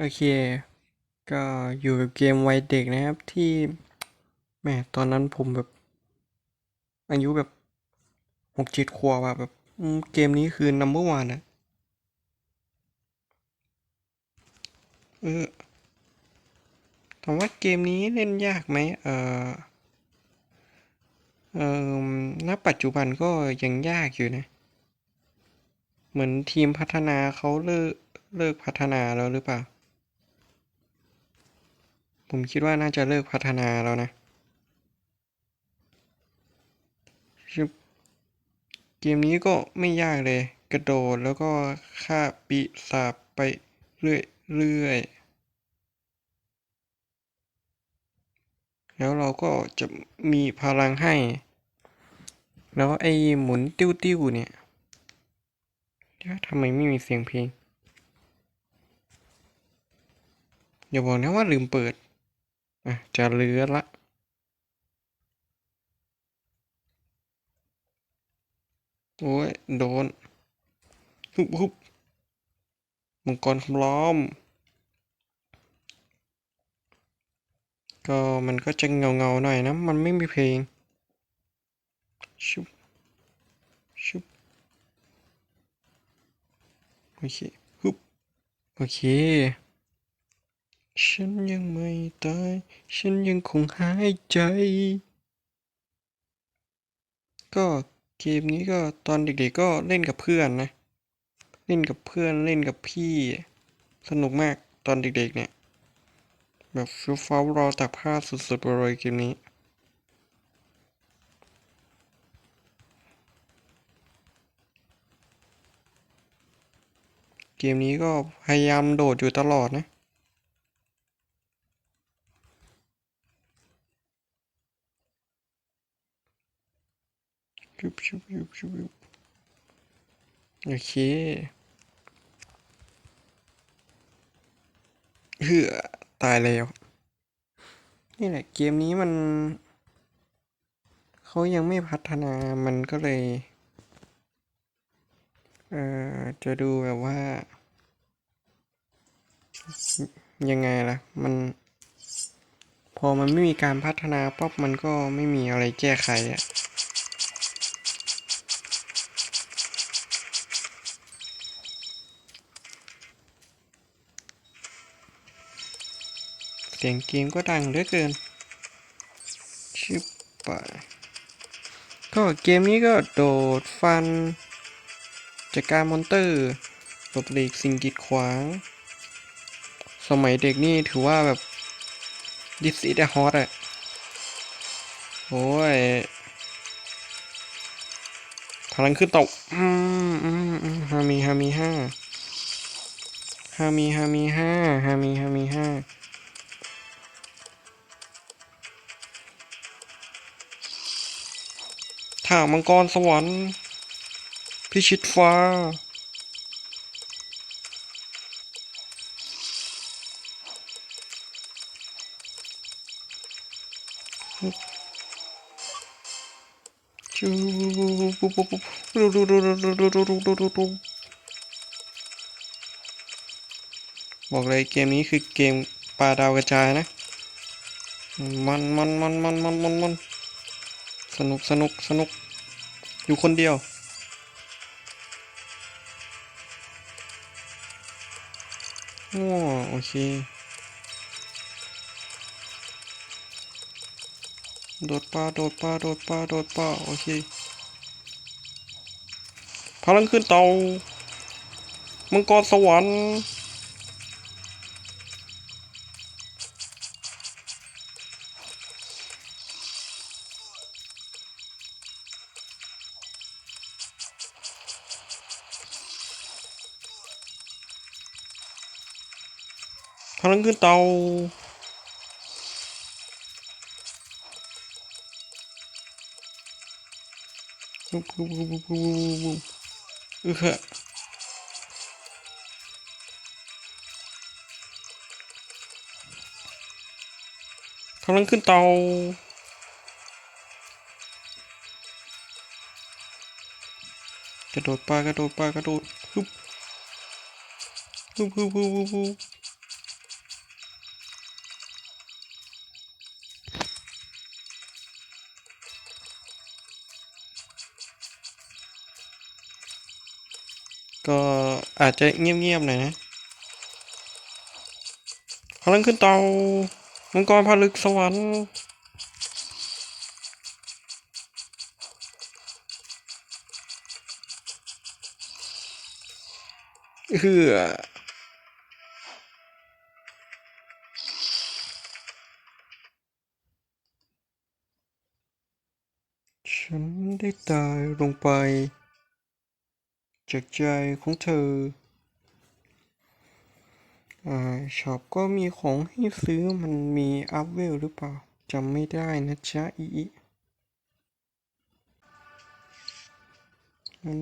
โอเค ก็อยู่กับเกมวัยเด็กนะครับที่แหมตอนนั้นผมแบบ อายุแบบหกเจ็ดขวบอะแบบเกมนี้คือ number one อะเออถามว่าเกมนี้เล่นยากไหมเออเออณปัจจุบันก็ยังยากอยู่นะ เหมือนทีมพัฒนาเขาเลิกเลิกพัฒนาแล้วหรือเปล่า ผมคิดว่าน่าจะเลิกพัฒนาแล้วนะเกมนี้ก็ไม่ยากเลย กระโดดแล้วก็ฆ่าปีศาจไปเรื่อยเรื่อยแล้วเราก็จะมีพลังให้ แล้วไอ้หมุนติ้วติ้วเนี่ยทำไมไม่มีเสียงเพลง อย่าบอกนะว่าลืมเปิด อะจะเลื้อละโอ้ย โดนหุบหุบมังกรคำล้อม ก็มันก็จะเงาเงาหน่อยนะ มันไม่มีเพลง ชุบ ชุบ โอเคฮึบโอเค ฉันยังไม่ตาย ฉันยังคงหายใจ ก็เกมนี้ก็ตอนเด็กๆก็เล่นกับเพื่อนนะ เล่นกับเพื่อนเล่นกับพี่ สนุกมากตอนเด็กๆเนี่ย แบบฟิวฟ้ารอตักผ้าสุดๆไปเลยเกมนี้เกมนี้ก็พยายามโดดอยู่ตลอดนะ ชุบชุบชุบชุบชุบโอเคเหือตายแล้ว นี่แหละ เกมนี้มัน เขายังไม่พัฒนามันก็เลย เอ่อ จะดูแบบว่า ยังไงล่ะ มัน พอมันไม่มีการพัฒนาปั๊บมันก็ไม่มีอะไรแก้ไขอะ เสียงเกมก็ดังเหลือเกิน ชิบไปก็เกมนี้ก็โดดฟันจัดการมอนเตอร์หลบหลีกสิ่งกีดขวาง สมัยเด็กนี่ถือว่าแบบดิสอีดฮอตอะโอ้ยพลังขึ้นตกอืมอืมอืมฮามีฮามีห้าฮามีฮามีห้าฮามีฮามีห้า ถ้ามังกรสวรรค์ พิชิตฟ้า บอกเลยเกมนี้คือเกมปลาดาวกระจายนะ มันมันมันมันมันมันมัน สนุกสนุกสนุก อยู่คนเดียว โอ้โอเค โดดป่าโดดป่าโดดป่าโดดป่าโอเค พลังขึ้นเตา มังกรสวรรค์ พลังขึ้นเตาปุ๊บปุ๊บปุ๊บปุ๊บปุ๊บปุ๊บเออพลังขึ้นเตากระโดดปลากระโดดปลากระโดดฮึบฮึบฮึบฮึบฮึบฮึบ ก็อาจจะเงียบๆหน่อยนะพลังขึ้นเตามังกรผลึกสวรรค์เฮือฉันได้ตายลงไป จากใจของเธออ่าช็อปก็มีของให้ซื้อมันมีอัพเวลหรือเปล่าจำไม่ได้นะจ๊ะอีมัน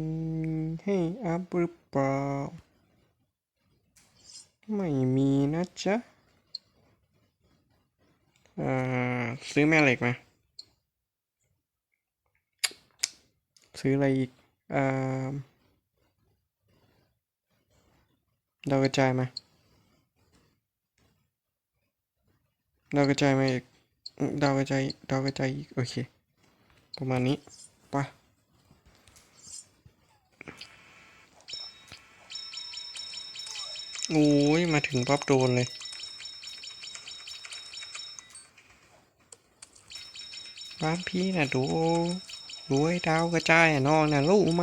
ให้อัพหรือเปล่า ไม่มีนะจ๊ะอ่าซื้อแม่เหล็กมา ซื้ออะไรอีกอ่า ดาวกระจายมาดาวกระจายมาอีกอืมดาวกระจายดาวกระจายอีกโอเค ประมาณนี้ไปะโอ้ย มาถึงปั๊บโดนเลยบ้านพี่นะดูดูไอ้ดาวกระจายอะน้องนะรู้ไหม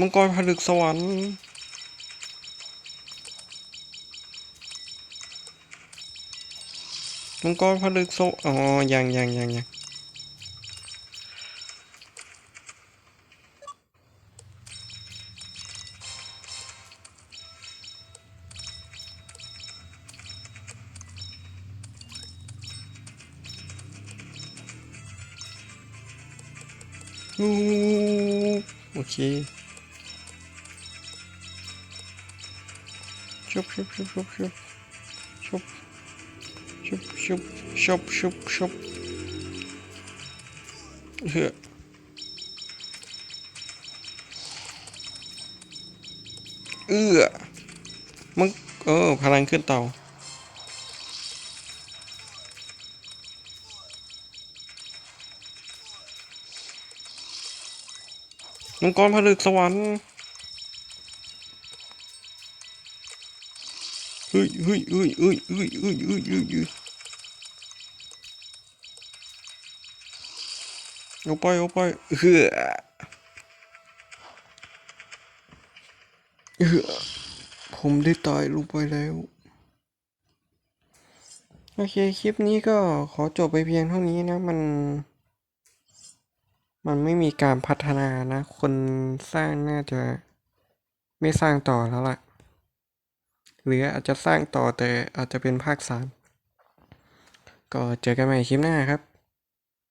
มังกรผลึกสวรรค์มังกรผลึกโซอ๋อยังยังยังยังโอเค ชุบชุบชุบชุบชุบชุบชุบชุบชุบชุบชุบเฮ้อเอื้อมึงเออพลังขึ้นเตามังกรผลึกสวรรค์ เฮ้ยเฮ้ยเฮ้ยเฮ้ยเฮ้ยเฮ้ยเฮ้ยเฮ้ยเฮ้ยเอาไปเอาไปเฮ้อเฮ้อผมได้ตายลงไปแล้ว โอเค คลิปนี้ก็ขอจบไปเพียงเท่านี้นะ มัน มันไม่มีการพัฒนานะ คนสร้างน่าจะไม่สร้างต่อแล้วล่ะ หรืออาจจะสร้างต่อแต่อาจจะเป็นภาคสามก็เจอกันใหม่คลิปหน้าครับ